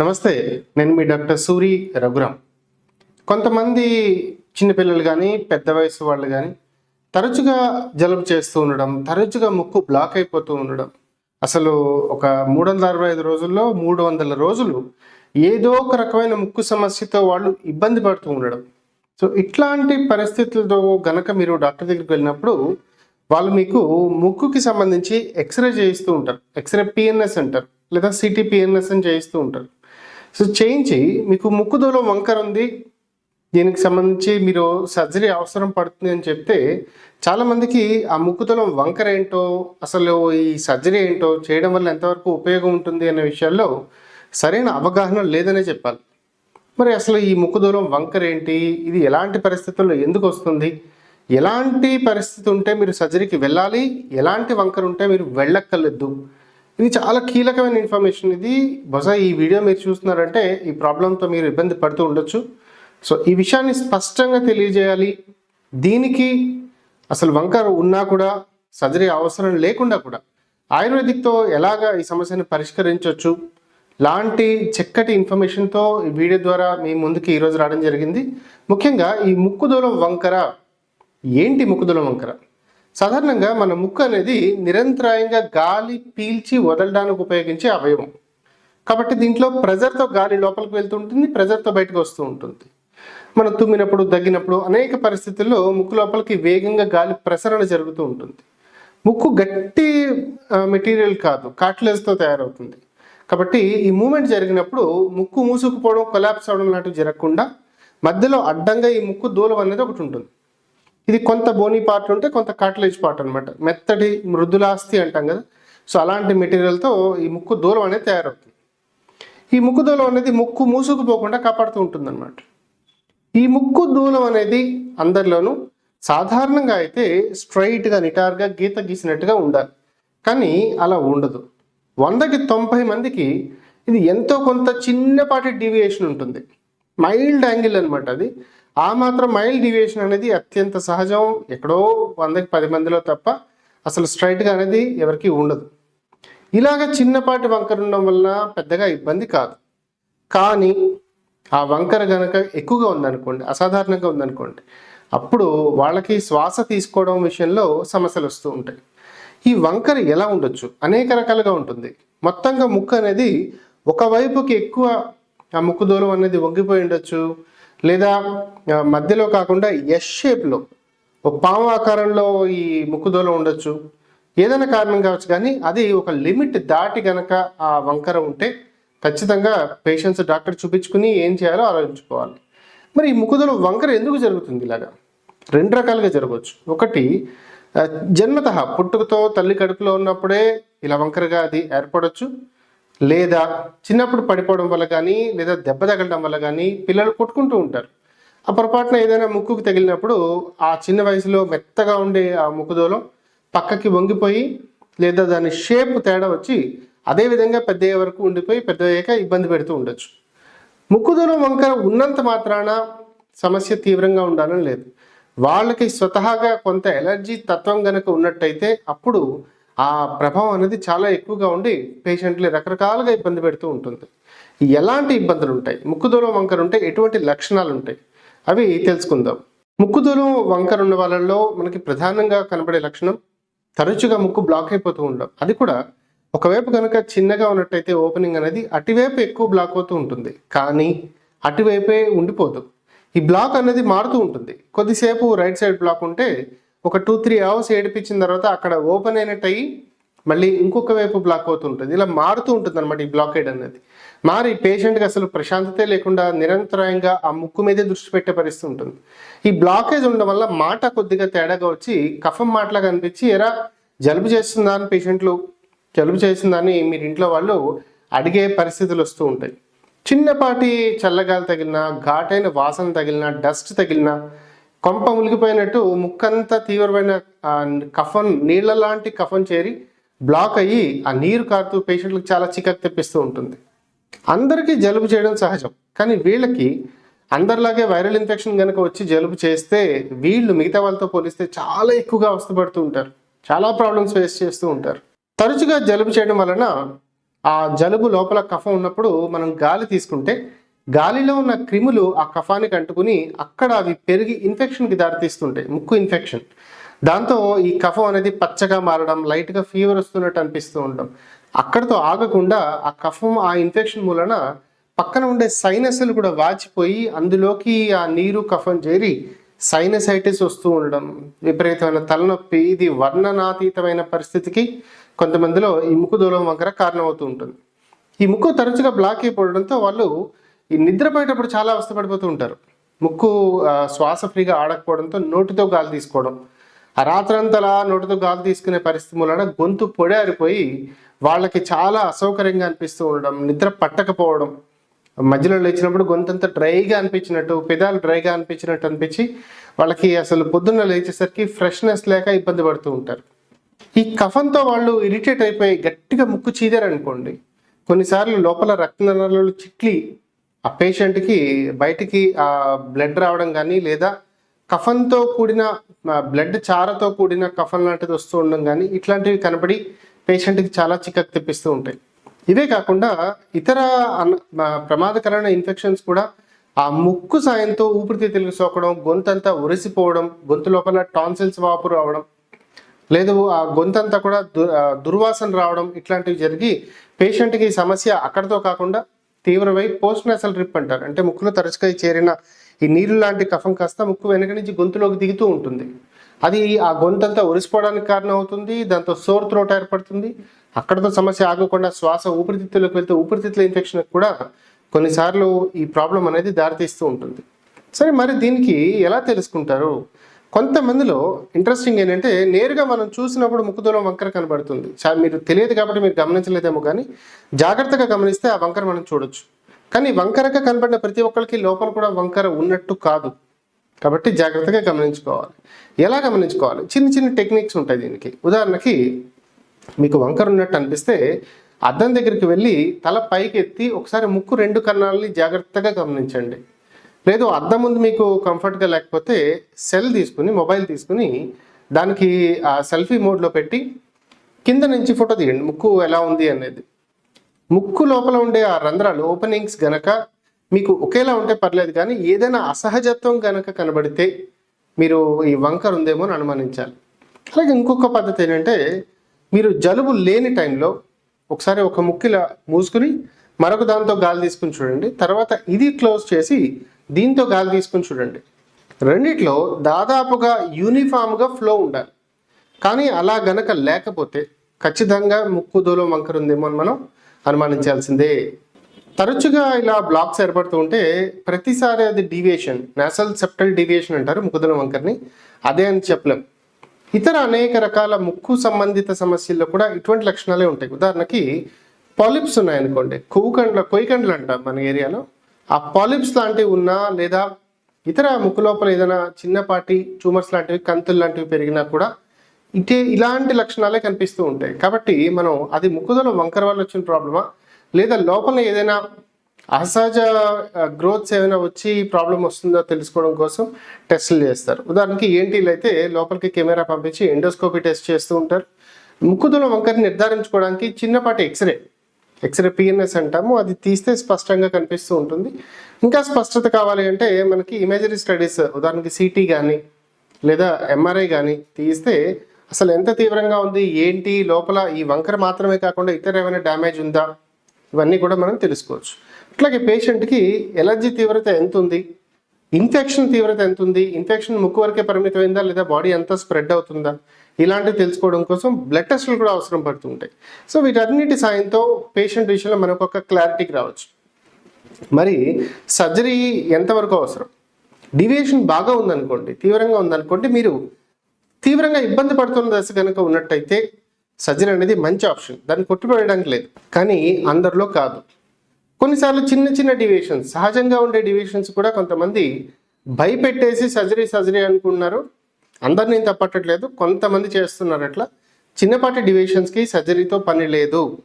నమస్తే నేను మీ డాక్టర్ సూరి రఘురామ్. కొంతమంది చిన్నపిల్లలు కానీ పెద్ద వయసు వాళ్ళు కానీ తరచుగా జలుబు చేస్తూ ఉండడం తరచుగా ముక్కు బ్లాక్ అయిపోతూ ఉండడం అసలు ఒక మూడు వందల అరవై ఐదు రోజుల్లో మూడు వందల రోజులు ఏదో ఒక రకమైన ముక్కు సమస్యతో వాళ్ళు ఇబ్బంది పడుతూ ఉండడం. సో ఇట్లాంటి పరిస్థితులతో గనక మీరు డాక్టర్ దగ్గరికి వెళ్ళినప్పుడు వాళ్ళు మీకు ముక్కుకి సంబంధించి ఎక్స్రే చేయిస్తూ ఉంటారు. ఎక్స్రే పిఎన్ఎస్ అంటారు లేదా సిటీ పిఎన్ఎస్ అని చేయిస్తూ ఉంటారు. సో చేయించి మీకు ముక్కు దూలం వంకర ఉంది. దీనికి సంబంధించి మీరు సర్జరీ అవసరం పడుతుంది అని చెప్తే చాలామందికి ఆ ముక్కుదూలం వంకర ఏంటో అసలు ఈ సర్జరీ ఏంటో చేయడం వల్ల ఎంతవరకు ఉపయోగం ఉంటుంది అనే విషయాల్లో సరైన అవగాహన లేదనే చెప్పాలి. మరి అసలు ఈ ముక్కు దూరం వంకర ఏంటి? ఇది ఎలాంటి పరిస్థితుల్లో ఎందుకు వస్తుంది? ఎలాంటి పరిస్థితి ఉంటే మీరు సర్జరీకి వెళ్ళాలి? ఎలాంటి వంకర ఉంటే మీరు వెళ్ళక్కర్లేదు? ఇది చాలా కీలకమైన ఇన్ఫర్మేషన్. ఇది బహుశా ఈ వీడియో మీరు చూస్తున్నారంటే ఈ ప్రాబ్లంతో మీరు ఇబ్బంది పడుతూ ఉండొచ్చు. సో ఈ విషయాన్ని స్పష్టంగా తెలియజేయాలి. దీనికి అసలు వంకర ఉన్నా కూడా సర్జరీ అవసరం లేకుండా కూడా ఆయుర్వేదిక్తో ఎలాగా ఈ సమస్యను పరిష్కరించవచ్చు లాంటి చక్కటి ఇన్ఫర్మేషన్తో ఈ వీడియో ద్వారా మీ ముందుకి ఈరోజు రావడం జరిగింది. ముఖ్యంగా ఈ ముక్కుదూలం వంకర ఏంటి ముక్కుదూలం వంకర? సాధారణంగా మన ముక్కు అనేది నిరంతరాయంగా గాలి పీల్చి వదలడానికి ఉపయోగించే అవయవం. కాబట్టి దీంట్లో ప్రెజర్తో గాలి లోపలికి వెళ్తూ ఉంటుంది ప్రెజర్తో బయటకు వస్తూ ఉంటుంది. మనం తుమ్మినప్పుడు దగ్గినప్పుడు అనేక పరిస్థితుల్లో ముక్కు లోపలికి వేగంగా గాలి ప్రసరణ జరుగుతూ ఉంటుంది. ముక్కు గట్టి మెటీరియల్ కాదు కాట్లెస్తో తయారవుతుంది. కాబట్టి ఈ మూమెంట్ జరిగినప్పుడు ముక్కు మూసుకుపోవడం కొలాప్స్ అవడం లాంటివి జరగకుండా మధ్యలో అడ్డంగా ఈ ముక్కు దూలం అనేది ఒకటి ఉంటుంది. ఇది కొంత బోని పార్ట్ ఉంటే కొంత కార్టిలేజ్ పార్ట్ అనమాట మెత్తటి మృదులాస్తి అంటాం కదా. సో అలాంటి మెటీరియల్తో ఈ ముక్కు దూలం అనేది తయారవుతుంది. ఈ ముక్కు దూలం అనేది ముక్కు మూసుకుపోకుండా కాపాడుతూ ఉంటుంది అనమాట ఈ ముక్కు దూలం అనేది అందరిలోనూ సాధారణంగా అయితే స్ట్రైట్గా నిటార్గా గీత గీసినట్టుగా ఉండాలి. కానీ అలా ఉండదు. వందకి తొంభై మందికి ఇది ఎంతో కొంత చిన్నపాటి డీవియేషన్ ఉంటుంది. మైల్డ్ యాంగిల్ అనమాట అది. ఆ మాత్రం మైల్డ్ డివియేషన్ అనేది అత్యంత సహజం. ఎక్కడో వందకి పది మందిలో తప్ప అసలు స్ట్రైట్గా అనేది ఎవరికి ఉండదు. ఇలాగ చిన్నపాటి వంకర ఉండడం వలన పెద్దగా ఇబ్బంది కాదు. కానీ ఆ వంకర గనక ఎక్కువగా ఉందనుకోండి అసాధారణంగా ఉందనుకోండి అప్పుడు వాళ్ళకి శ్వాస తీసుకోవడం విషయంలో సమస్యలు వస్తూ ఉంటాయి. ఈ వంకర ఎలా ఉండొచ్చు? అనేక రకాలుగా ఉంటుంది. మొత్తంగా ముక్కు అనేది ఒకవైపుకి ఎక్కువ ఆ ముక్కు దూరం అనేది వంగిపోయి ఉండొచ్చు. లేదా మధ్యలో కాకుండా ఎస్ షేప్లో ఒక పాము ఆకారంలో ఈ ముక్కుదోలు ఉండొచ్చు. ఏదైనా కారణం కావచ్చు కానీ అది ఒక లిమిట్ దాటి గనక ఆ వంకర ఉంటే ఖచ్చితంగా పేషెంట్స్ డాక్టర్ చూపించుకుని ఏం చేయాలో ఆలోచించుకోవాలి. మరి ఈ ముక్కుదల వంకర ఎందుకు జరుగుతుంది ఇలాగా? రెండు రకాలుగా జరగవచ్చు. ఒకటి జన్మత పుట్టుకతో తల్లి కడుపులో ఉన్నప్పుడే ఇలా వంకరగా అది ఏర్పడవచ్చు లేదా చిన్నప్పుడు పడిపోవడం వల్ల కానీ లేదా దెబ్బ తగలడం వల్ల కానీ పిల్లలు కొట్టుకుంటూ ఉంటారు. ఆ పొరపాటున ఏదైనా ముక్కుకు తగిలినప్పుడు ఆ చిన్న వయసులో మెత్తగా ఉండే ఆ ముక్కుదూలం పక్కకి వంగిపోయి లేదా దాని షేప్ తేడా వచ్చి అదే విధంగా పెద్ద అయ్యే వరకు ఉండిపోయి పెద్ద అయ్యాక ఇబ్బంది పెడుతూ ఉండొచ్చు. ముక్కుదూలం వంకర ఉన్నంత మాత్రాన సమస్య తీవ్రంగా ఉండాలని లేదు. వాళ్ళకి స్వతహాగా కొంత ఎలర్జీ తత్వం కనుక ఉన్నట్టయితే అప్పుడు ఆ ప్రభావం అనేది చాలా ఎక్కువగా ఉండి పేషెంట్లు రకరకాలుగా ఇబ్బంది పెడుతూ ఉంటుంది. ఎలాంటి ఇబ్బందులు ఉంటాయి? ముక్కుదూలం వంకర ఉంటే ఎటువంటి లక్షణాలు ఉంటాయి? అవి తెలుసుకుందాం. ముక్కుదూలం వంకర ఉన్న వాళ్ళల్లో మనకి ప్రధానంగా కనబడే లక్షణం తరచుగా ముక్కు బ్లాక్ అయిపోతూ ఉండడం. అది కూడా ఒకవైపు కనుక చిన్నగా ఉన్నట్టయితే ఓపెనింగ్ అనేది అటువైపు ఎక్కువ బ్లాక్ అవుతూ ఉంటుంది. కానీ అటువైపే ఉండిపోదు. ఈ బ్లాక్ అనేది మారుతూ ఉంటుంది. కొద్దిసేపు రైట్ సైడ్ బ్లాక్ ఉంటే ఒక టూ త్రీ అవర్స్ ఏడిపించిన తర్వాత అక్కడ ఓపెన్ అయినట్టు అయ్యి మళ్ళీ ఇంకొక వైపు బ్లాక్ అవుతుంటుంది. ఇలా మారుతూ ఉంటుంది అనమాట ఈ బ్లాకేడ్ అనేది. మారి పేషెంట్కి అసలు ప్రశాంతతే లేకుండా నిరంతరాయంగా ఆ ముక్కు మీదే దృష్టి పెట్టే పరిస్థితి ఉంటుంది. ఈ బ్లాకేజ్ ఉండడం వల్ల మాట కొద్దిగా తేడాగా వచ్చి కఫం మాటలాగా అనిపించి ఎరా జలుబు చేస్తుందా అని పేషెంట్లు జలుబు చేసిందని మీరు ఇంట్లో వాళ్ళు అడిగే పరిస్థితులు వస్తూ ఉంటాయి. చిన్నపాటి చల్లగాలి తగిలినా ఘాటైన వాసన తగిలినా డస్ట్ తగిలినా కొంప మునిగిపోయినట్టు ముక్కంతా తీవ్రమైన కఫన్ నీళ్ళ లాంటి కఫన్ చేరి బ్లాక్ అయ్యి ఆ నీరు కారుతూ పేషెంట్లకు చాలా చికాకు తెప్పిస్తూ ఉంటుంది. అందరికీ జలుబు చేయడం సహజం. కానీ వీళ్ళకి అందరిలాగే వైరల్ ఇన్ఫెక్షన్ కనుక వచ్చి జలుబు చేస్తే వీళ్ళు మిగతా వాళ్ళతో పోలిస్తే చాలా ఎక్కువగా అవస్థపడుతూ ఉంటారు. చాలా ప్రాబ్లమ్స్ ఫేస్ చేస్తూ ఉంటారు. తరచుగా జలుబు చేయడం వలన ఆ జలుబు లోపల కఫం ఉన్నప్పుడు మనం గాలి తీసుకుంటే గాలిలో ఉన్న క్రిములు ఆ కఫానికి అంటుకుని అక్కడ అవి పెరిగి ఇన్ఫెక్షన్కి దారితీస్తుంటాయి ముక్కు ఇన్ఫెక్షన్. దాంతో ఈ కఫం అనేది పచ్చగా మారడం లైట్గా ఫీవర్ వస్తున్నట్టు అనిపిస్తూ ఉండడం. అక్కడతో ఆగకుండా ఆ కఫం ఆ ఇన్ఫెక్షన్ మూలన పక్కన ఉండే సైనస్లు కూడా వాచిపోయి అందులోకి ఆ నీరు కఫం చేరి సైనసైటిస్ వస్తూ ఉండడం. విపరీతమైన తలనొప్పి ఇది వర్ణనాతీతమైన పరిస్థితికి కొంతమందిలో ఈ ముక్కు దూలం వంకర కారణమవుతూ ఉంటుంది. ఈ ముక్కు తరచుగా బ్లాక్ అయిపోవడంతో వాళ్ళు ఈ నిద్రపోయేటప్పుడు చాలా అవస్థపడిపోతూ ఉంటారు. ముక్కు శ్వాస ఫ్రీగా ఆడకపోవడంతో నోటితో గాలి తీసుకోవడం. ఆ రాత్రంతలా నోటితో గాలి తీసుకునే పరిస్థితి మూలన గొంతు పొడారిపోయి వాళ్ళకి చాలా అసౌకర్యంగా అనిపిస్తూ ఉండడం నిద్ర పట్టకపోవడం. మధ్యలో లేచినప్పుడు గొంతంతా డ్రైగా అనిపించినట్టు పెదాలు డ్రైగా అనిపించినట్టు అనిపించి వాళ్ళకి అసలు పొద్దున్న లేచేసరికి ఫ్రెష్నెస్ లేక ఇబ్బంది పడుతూ ఉంటారు. ఈ కఫంతో వాళ్ళు ఇరిటేట్ అయిపోయి గట్టిగా ముక్కు చీదారనుకోండి. కొన్నిసార్లు లోపల రక్తనాళాలు చిట్లి ఆ పేషెంట్కి బయటికి ఆ బ్లడ్ రావడం కానీ లేదా కఫన్తో కూడిన బ్లడ్ చారతో కూడిన కఫన్ లాంటిది వస్తూ ఉండడం కానీ ఇట్లాంటివి కనబడి పేషెంట్కి చాలా చిక్కకు తెప్పిస్తూ ఉంటాయి. ఇవే కాకుండా ఇతర ప్రమాదకరమైన ఇన్ఫెక్షన్స్ కూడా ఆ ముక్కు సాయంతో ఊపిరితిత్తులకు సోకడం గొంతంతా ఉరిసిపోవడం గొంతు లోపల టాన్సిల్స్ వాపు రావడం లేదు ఆ గొంతంతా కూడా దుర్వాసన రావడం ఇట్లాంటివి జరిగి పేషెంట్కి సమస్య అక్కడితో కాకుండా తీవ్రమై పోస్ట్ నేసల్ రిప్ అంటారు. అంటే ముక్కులో తరచుగా చేరిన ఈ నీరు లాంటి కఫం కాస్త ముక్కు వెనక నుంచి గొంతులోకి దిగుతూ ఉంటుంది. అది ఆ గొంతంతా ఉరిసిపోవడానికి కారణం అవుతుంది దాంతో సోర్ త్రోట్ ఏర్పడుతుంది. అక్కడతో సమస్య ఆగకుండా శ్వాస ఊపిరితిత్తులకు వెళ్తే ఊపిరితిత్తుల ఇన్ఫెక్షన్ కూడా కొన్నిసార్లు ఈ ప్రాబ్లం అనేది దారితీస్తూ ఉంటుంది. సరే మరి దీనికి ఎలా తెలుసుకుంటారు? కొంతమందిలో ఇంట్రెస్టింగ్ ఏంటంటే నేరుగా మనం చూసినప్పుడు ముక్కుదూలం వంకర కనబడుతుంది. మీరు తెలియదు కాబట్టి మీరు గమనించలేదేమో కానీ జాగ్రత్తగా గమనిస్తే ఆ వంకర మనం చూడొచ్చు. కానీ వంకరగా కనబడిన ప్రతి ఒక్కరికి లోపల కూడా వంకర ఉన్నట్టు కాదు. కాబట్టి జాగ్రత్తగా గమనించుకోవాలి. ఎలా గమనించుకోవాలి? చిన్న చిన్న టెక్నిక్స్ ఉంటాయి దీనికి. ఉదాహరణకి మీకు వంకర ఉన్నట్టు అనిపిస్తే అద్దం దగ్గరికి వెళ్ళి తల పైకి ఎత్తి ఒకసారి ముక్కు రెండు కన్నాలని జాగ్రత్తగా గమనించండి. లేదు అద్దం ముందు మీకు కంఫర్ట్గా లేకపోతే సెల్ తీసుకుని మొబైల్ తీసుకుని దానికి ఆ సెల్ఫీ మోడ్లో పెట్టి కింద నుంచి ఫోటో తీయండి. ముక్కు ఎలా ఉంది అనేది. ముక్కు లోపల ఉండే ఆ రంధ్రాలు ఓపెనింగ్స్ గనక మీకు ఒకేలా ఉంటే పర్లేదు కానీ ఏదైనా అసహజత్వం గనక కనబడితే మీరు ఈ వంకర్ ఉందేమో అని అనుమానించాలి. అలాగే ఇంకొక పద్ధతి ఏంటంటే మీరు జలుబు లేని టైంలో ఒకసారి ఒక ముక్కిలా మూసుకుని మరొక దాంతో గాలి తీసుకుని చూడండి. తర్వాత ఇది క్లోజ్ చేసి దీంతో గాలి తీసుకుని చూడండి. రెండిట్లో దాదాపుగా యూనిఫామ్గా ఫ్లో ఉండాలి. కానీ అలా గనక లేకపోతే ఖచ్చితంగా ముక్కు దూలం వంకర ఉందేమో అని మనం అనుమానించాల్సిందే. తరచుగా ఇలా బ్లాక్స్ ఏర్పడుతూ ఉంటే ప్రతిసారి అది డీవియేషన్ నేషనల్ సెప్టల్ డీవియేషన్ అంటారు ముక్కుదూలం వంకరని. అదే అని చెప్పలేం. ఇతర అనేక రకాల ముక్కు సంబంధిత సమస్యల్లో కూడా ఇటువంటి లక్షణాలే ఉంటాయి. ఉదాహరణకి పాలిప్స్ ఉన్నాయనుకోండి. కొవ్వుకండ్ల కొయ్యకండ్లు అంటాం మన ఏరియాలో. ఆ పాలిప్స్ లాంటివి ఉన్నా లేదా ఇతర ముక్కు లోపల ఏదైనా చిన్నపాటి ట్యూమర్స్ లాంటివి కంతులు లాంటివి పెరిగినా కూడా ఇటే ఇలాంటి లక్షణాలే కనిపిస్తూ ఉంటాయి. కాబట్టి మనం అది ముక్కుదల వంకర వల్ల వచ్చిన ప్రాబ్లమా? లేదా లోపల ఏదైనా అసహజ గ్రోత్స్ ఏమైనా వచ్చి ప్రాబ్లం వస్తుందో తెలుసుకోవడం కోసం టెస్టులు చేస్తారు. ఉదాహరణకి ఏంటి అయితే లోపలికి కెమెరా పంపించి ఎండోస్కోపీ టెస్ట్ చేస్తూ ఉంటారు. ముక్కుదల వంకరని నిర్ధారించుకోవడానికి చిన్నపాటి ఎక్స్రే ఎక్స్రే పిఎన్ఎస్ అంటాము. అది తీస్తే స్పష్టంగా కనిపిస్తూ ఉంటుంది. ఇంకా స్పష్టత కావాలి అంటే మనకి ఇమేజరీ స్టడీస్ ఉదాహరణకి సిటీ కానీ లేదా ఎంఆర్ఐ కానీ తీస్తే అసలు ఎంత తీవ్రంగా ఉంది ఏంటి లోపల ఈ వంకర మాత్రమే కాకుండా ఇతర ఏమైనా డ్యామేజ్ ఉందా? ఇవన్నీ కూడా మనం తెలుసుకోవచ్చు. అట్లాగే పేషెంట్కి ఎలర్జీ తీవ్రత ఎంత ఉంది? ఇన్ఫెక్షన్ తీవ్రత ఎంత ఉంది ఇన్ఫెక్షన్ ముక్కు వరకే పరిమితమైందా? లేదా బాడీ అంతా స్ప్రెడ్ అవుతుందా? ఇలాంటివి తెలుసుకోవడం కోసం బ్లడ్ టెస్టులు కూడా అవసరం పడుతుంటాయి. సో వీటన్నిటి సాయంతో పేషెంట్ విషయంలో మనకు ఒక క్లారిటీకి రావచ్చు. మరి సర్జరీ ఎంతవరకు అవసరం? డివియేషన్ బాగా ఉందనుకోండి తీవ్రంగా ఉందనుకోండి మీరు తీవ్రంగా ఇబ్బంది పడుతున్న దశ కనుక ఉన్నట్టయితే సర్జరీ అనేది మంచి ఆప్షన్ దాన్ని కొట్టుపడడానికి లేదు. కానీ అందరిలో కాదు. కొన్నిసార్లు చిన్న చిన్న డివియేషన్స్ సహజంగా ఉండే డివియేషన్స్ కూడా కొంతమంది భయపెట్టేసి సర్జరీ సర్జరీ అనుకున్నారు అందరినీ నేను తప్పట్టట్లేదు కొంతమంది చేస్తున్నారు అట్లా. చిన్నపాటి డివియేషన్స్కి సర్జరీతో పని లేదు.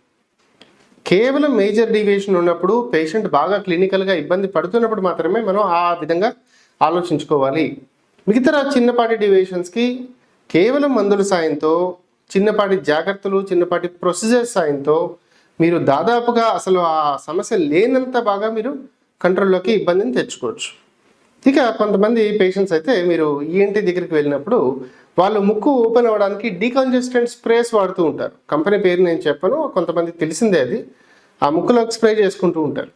కేవలం మేజర్ డివియేషన్ ఉన్నప్పుడు పేషెంట్ బాగా క్లినికల్గా ఇబ్బంది పడుతున్నప్పుడు మాత్రమే మనం ఆ విధంగా ఆలోచించుకోవాలి. మిగతా చిన్నపాటి డివియేషన్స్కి కేవలం మందుల సాయంతో చిన్నపాటి జాగ్రత్తలు చిన్నపాటి ప్రొసీజర్స్ సాయంతో మీరు దాదాపుగా అసలు ఆ సమస్య లేనంత బాగా మీరు కంట్రోల్లోకి ఇబ్బందిని తెచ్చుకోవచ్చు. ఇక కొంతమంది పేషెంట్స్ అయితే మీరు ఈఎన్టీ దగ్గరికి వెళ్ళినప్పుడు వాళ్ళు ముక్కు ఓపెన్ అవ్వడానికి డీకంజెస్టెంట్ స్ప్రేస్ వాడుతూ ఉంటారు. కంపెనీ పేరు నేను చెప్పను కొంతమంది తెలిసిందే అది. ఆ ముక్కులోకి స్ప్రే చేసుకుంటూ ఉంటారు.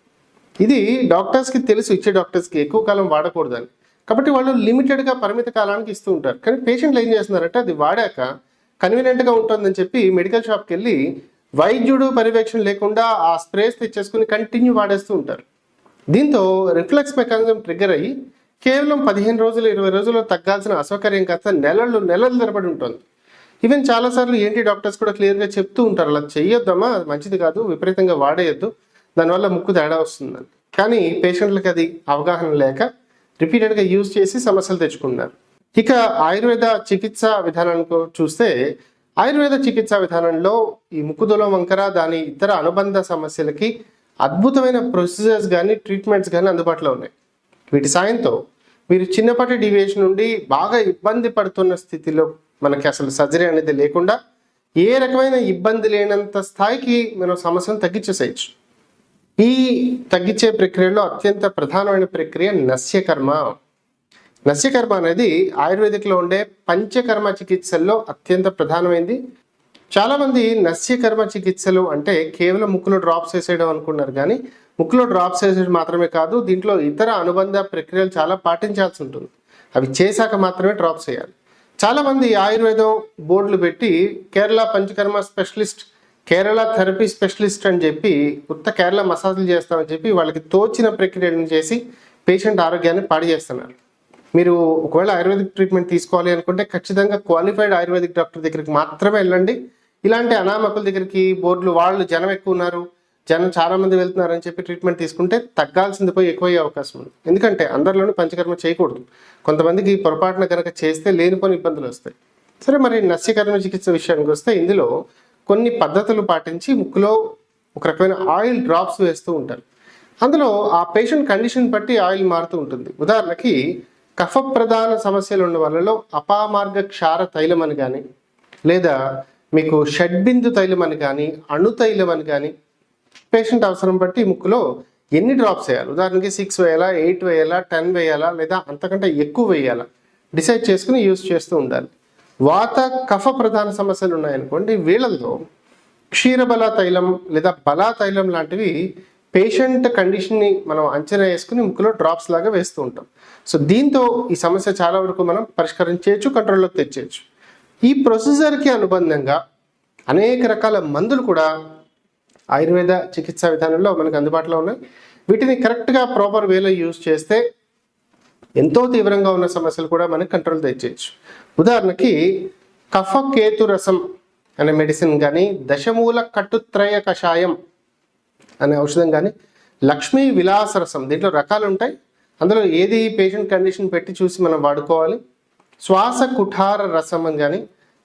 ఇది డాక్టర్స్కి తెలుసు ఇచ్చే డాక్టర్స్కి ఎక్కువ కాలం వాడకూడదని. కాబట్టి వాళ్ళు లిమిటెడ్గా పరిమిత కాలానికి ఇస్తూ ఉంటారు. కానీ పేషెంట్లు ఏం చేస్తున్నారంటే అది వాడాక కన్వీనియంట్గా ఉంటుందని చెప్పి మెడికల్ షాప్కి వెళ్ళి వైద్యుడు పర్యవేక్షణ లేకుండా ఆ స్ప్రేస్ తెచ్చేసుకుని కంటిన్యూ వాడేస్తూ ఉంటారు. దీంతో రిఫ్లెక్స్ మెకానిజం ట్రిగ్గర్ అయ్యి కేవలం పదిహేను రోజులు ఇరవై రోజుల్లో తగ్గాల్సిన అసౌకర్యం కాస్త నెలలు నెలలు తరబడి ఉంటుంది. ఈవెన్ చాలాసార్లు ఏంటి డాక్టర్స్ కూడా క్లియర్గా చెప్తూ ఉంటారు అలా చెయ్యొద్దమ్మా అది మంచిది కాదు విపరీతంగా వాడేయొద్దు దానివల్ల ముక్కు తేడా వస్తుందని. కానీ పేషెంట్లకు అది అవగాహన లేక రిపీటెడ్గా యూజ్ చేసి సమస్యలు తెచ్చుకున్నారు ఇక ఆయుర్వేద చికిత్స విధానానికి చూస్తే ఆయుర్వేద చికిత్సా విధానంలో ఈ ముక్కుదొల వంకర దాని ఇతర అనుబంధ సమస్యలకి అద్భుతమైన ప్రొసీజర్స్ కానీ ట్రీట్మెంట్స్ కానీ అందుబాటులో ఉన్నాయి. వీటి సాయంతో మీరు చిన్నపాటి డివియేషన్ నుండి బాగా ఇబ్బంది పడుతున్న స్థితిలో మనకి అసలు సర్జరీ అనేది లేకుండా ఏ రకమైన ఇబ్బంది లేనంత స్థాయికి మనం సమస్యను తగ్గించేసేయచ్చు. ఈ తగ్గించే ప్రక్రియలో అత్యంత ప్రధానమైన ప్రక్రియ నస్యకర్మ. నస్యకర్మ అనేది ఆయుర్వేదిక్లో ఉండే పంచకర్మ చికిత్సల్లో అత్యంత ప్రధానమైంది. చాలామంది నస్యకర్మ చికిత్సలు అంటే కేవలం ముక్కులో డ్రాప్స్ వేసేయడం అనుకున్నారు కానీ ముక్కులో డ్రాప్స్ వేసేయడం మాత్రమే కాదు దీంట్లో ఇతర అనుబంధ ప్రక్రియలు చాలా పాటించాల్సి ఉంటుంది. అవి చేశాక మాత్రమే డ్రాప్స్ వేయాలి. చాలామంది ఆయుర్వేదం బోర్డులు పెట్టి Kerala panchakarma specialist Kerala therapy specialist అని చెప్పి ఉత్త కేరళ మసాజులు చేస్తామని చెప్పి వాళ్ళకి తోచిన ప్రక్రియలను చేసి పేషెంట్ ఆరోగ్యాన్ని పాడు చేస్తున్నారు. మీరు ఒకవేళ ఆయుర్వేదిక్ ట్రీట్మెంట్ తీసుకోవాలి అనుకుంటే ఖచ్చితంగా క్వాలిఫైడ్ ఆయుర్వేదిక్ డాక్టర్ దగ్గరికి మాత్రమే వెళ్ళండి. ఇలాంటి అనామకుల దగ్గరికి బోర్డులు వాళ్ళు జనం ఎక్కువ ఉన్నారు జనం చాలా మంది వెళ్తున్నారు అని చెప్పి ట్రీట్మెంట్ తీసుకుంటే తగ్గాల్సింది పోయి ఎక్కువయ్యే అవకాశం ఉంది. ఎందుకంటే అందరిలోనూ పంచకర్మ చేయకూడదు. కొంతమందికి పొరపాటున కనుక చేస్తే లేనిపోని ఇబ్బందులు వస్తాయి. సరే మరి నస్యకర్మ చికిత్స విషయానికి వస్తే ఇందులో కొన్ని పద్ధతులు పాటించి ముక్కులో ఒక రకమైన ఆయిల్ డ్రాప్స్ వేస్తూ ఉంటారు. అందులో ఆ పేషెంట్ కండిషన్ బట్టి ఆయిల్ మారుతూ ఉంటుంది. ఉదాహరణకి కఫ ప్రధాన సమస్యలు ఉన్న వాళ్ళలో అపామార్గ క్షార తైలం అని కానీ లేదా మీకు షడ్బిందు తైలం అని కానీ అణు తైలం అని కానీ పేషెంట్ అవసరం బట్టి ముక్కులో ఎన్ని డ్రాప్స్ వేయాలి? ఉదాహరణకి సిక్స్ వేయాలా ఎయిట్ వేయాలా టెన్ వేయాలా లేదా అంతకంటే ఎక్కువ వేయాలా? డిసైడ్ చేసుకుని యూజ్ చేస్తూ ఉండాలి. వాత కఫ ప్రధాన సమస్యలు ఉన్నాయనుకోండి వీళ్ళల్లో క్షీరబల తైలం లేదా బలా తైలం లాంటివి పేషెంట్ కండిషన్ని మనం అంచనా వేసుకుని ముక్కులో డ్రాప్స్ లాగా వేస్తూ ఉంటాం. సో దీంతో ఈ సమస్య చాలా వరకు మనం పరిష్కరించవచ్చు కంట్రోల్లోకి తెచ్చేయచ్చు. ఈ ప్రొసీజర్కి అనుబంధంగా అనేక రకాల మందులు కూడా ఆయుర్వేద చికిత్సా విధానంలో మనకు అందుబాటులో ఉన్నాయి. వీటిని కరెక్ట్గా ప్రాపర్ వేలో యూజ్ చేస్తే ఎంతో తీవ్రంగా ఉన్న సమస్యలు కూడా మనకి కంట్రోల్ తెచ్చేయచ్చు. ఉదాహరణకి కఫకేతురసం రసం అనే మెడిసిన్ కానీ దశమూల కట్టుత్రయ కషాయం అనే ఔషధం కానీ లక్ష్మీ విలాసరసం దీంట్లో రకాలు ఉంటాయి. అందులో ఏది పేషెంట్ కండిషన్ పెట్టి చూసి మనం వాడుకోవాలి? శ్వాస కుఠార రసం అని కానీ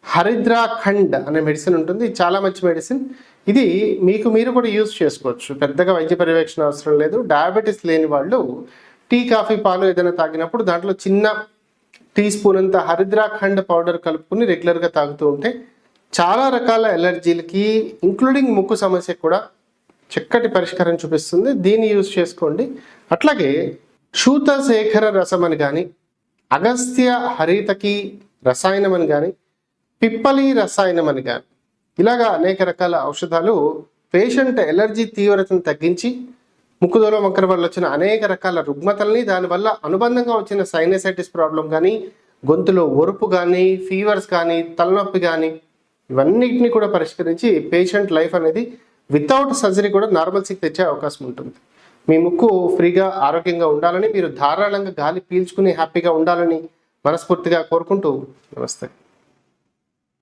హరిద్రాఖండ్ అనే మెడిసిన్ ఉంటుంది. చాలా మంచి మెడిసిన్ ఇది మీకు మీరు కూడా యూజ్ చేసుకోవచ్చు. పెద్దగా వైద్య పర్యవేక్షణ అవసరం లేదు. డయాబెటీస్ లేని వాళ్ళు టీ కాఫీ పాలు ఏదైనా తాగినప్పుడు దాంట్లో చిన్న టీ స్పూన్ అంత హరిద్రాఖండ్ పౌడర్ కలుపుకుని రెగ్యులర్గా తాగుతూ ఉంటే చాలా రకాల ఎలర్జీలకి ఇంక్లూడింగ్ ముక్కు సమస్యకు కూడా చక్కటి పరిష్కారం చూపిస్తుంది. దీన్ని యూజ్ చేసుకోండి. అట్లాగే శూతశేఖర రసం అని కానీ అగస్త్య హరితకి రసాయనం అని కానీ పిప్పలి రసాయనం అని కానీ ఇలాగా అనేక రకాల ఔషధాలు పేషెంట్ ఎలర్జీ తీవ్రతను తగ్గించి ముక్కుదోలో మొక్కల వల్ల వచ్చిన అనేక రకాల రుగ్మతల్ని దానివల్ల అనుబంధంగా వచ్చిన సైనసైటిస్ ప్రాబ్లం కానీ గొంతులో ఒరుపు కానీ ఫీవర్స్ కానీ తలనొప్పి కానీ ఇవన్నిటిని కూడా పరిష్కరించి పేషెంట్ లైఫ్ అనేది వితౌట్ సర్జరీ కూడా నార్మల్ సిక్ తెచ్చే అవకాశం ఉంటుంది. మీ ముక్కు ఫ్రీగా ఆరోగ్యంగా ఉండాలని మీరు ధారాళంగా గాలి పీల్చుకుని హ్యాపీగా ఉండాలని మనస్ఫూర్తిగా కోరుకుంటూ నమస్తే.